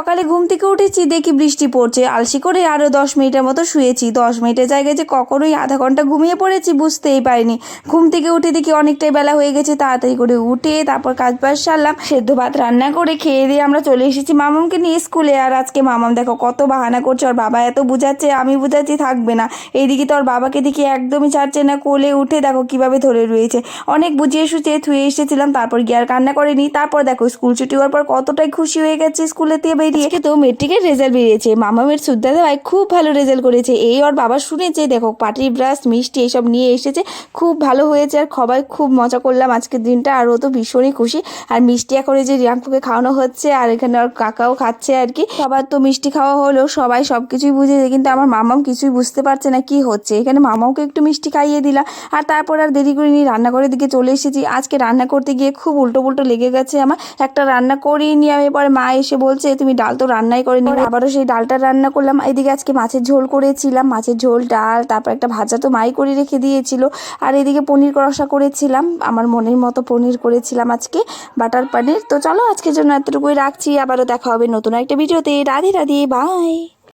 সকালে ঘুম থেকে উঠেছি, দেখি বৃষ্টি পড়ছে। আলসি করে আরও দশ মিনিটের মতো শুয়েছি। দশ মিনিটের জায়গায় যে কখনোই আধা ঘণ্টা ঘুমিয়ে পড়েছি, বুঝতেই পারিনি। ঘুম থেকে উঠে দেখি অনেকটাই বেলা হয়ে গেছে। তাড়াতাড়ি করে উঠে তারপর কাজ বাজ সারলাম। সেদ্ধ ভাত রান্না করে খেয়ে দিয়ে আমরা চলে এসেছি মামামকে নিয়ে স্কুলে। আর আজকে মামাম দেখো কত বাহানা করছে, ওর বাবা এত বুঝাচ্ছে, আমি বুঝাচ্ছি, থাকবে না। এইদিকে তো ওর বাবাকে দেখি একদমই ছাড়ছে না, কোলে উঠে দেখো কীভাবে ধরে রয়েছে। অনেক বুঝিয়ে সুচিয়ে থুয়ে এসেছিলাম, তারপর গিয়ে আর কান্না করেনি। তারপর দেখো স্কুল ছুটি হওয়ার পর কতটাই খুশি হয়ে গেছে স্কুলে দিয়ে আজকে তো মেট্রিকের রেজাল্ট বেরিয়েছে। মামামের সুদ্দাদা ভাই খুব ভালো রেজাল্ট করেছে। এই ওর বাবা শুনেছে, দেখো, পাটি ব্রাশ মিষ্টি এইসব নিয়ে এসেছে। খুব ভালো হয়েছে আর সবাই খুব মজা করলাম আজকের দিনটা আর ও তো ভীষণই খুশি। আর মিষ্টি করে যে রিয়াঙ্কুকে খাওয়ানো হচ্ছে আর এখানে ওর কাকাও খাচ্ছে আর কি। সবার তো মিষ্টি খাওয়া হলো, সবাই সব কিছুই বুঝেছে, কিন্তু আমার মামাম কিছুই বুঝতে পারছে না কি হচ্ছে। এখানে মামাকে একটু মিষ্টি খাইয়ে দিলাম আর তারপর আর দেরি করে নিয়ে রান্নাঘরের দিকে চলে এসেছি। আজকে রান্না করতে গিয়ে খুব উল্টো পুল্টো লেগে গেছে আমার। একটা রান্না করিনি আমি পরে মা এসে বলছে, তুমি ডাল তো রান্নাই করে নিই আবারও সেই ডালটা রান্না করলাম। এদিকে আজকে মাছের ঝোল করেছিলাম। মাছের ঝোল ডাল তারপর একটা ভাজা তো মাই করে রেখে দিয়েছিল। আর এদিকে পনির কষা করেছিলাম। আমার মনের মতো পনির করেছিলাম আজকে বাটার পানির। তো চলো আজকের জন্য এতটুকুই রাখছি। আবারও দেখা হবে নতুন একটা ভিডিওতে। রাধে রাধে বাই।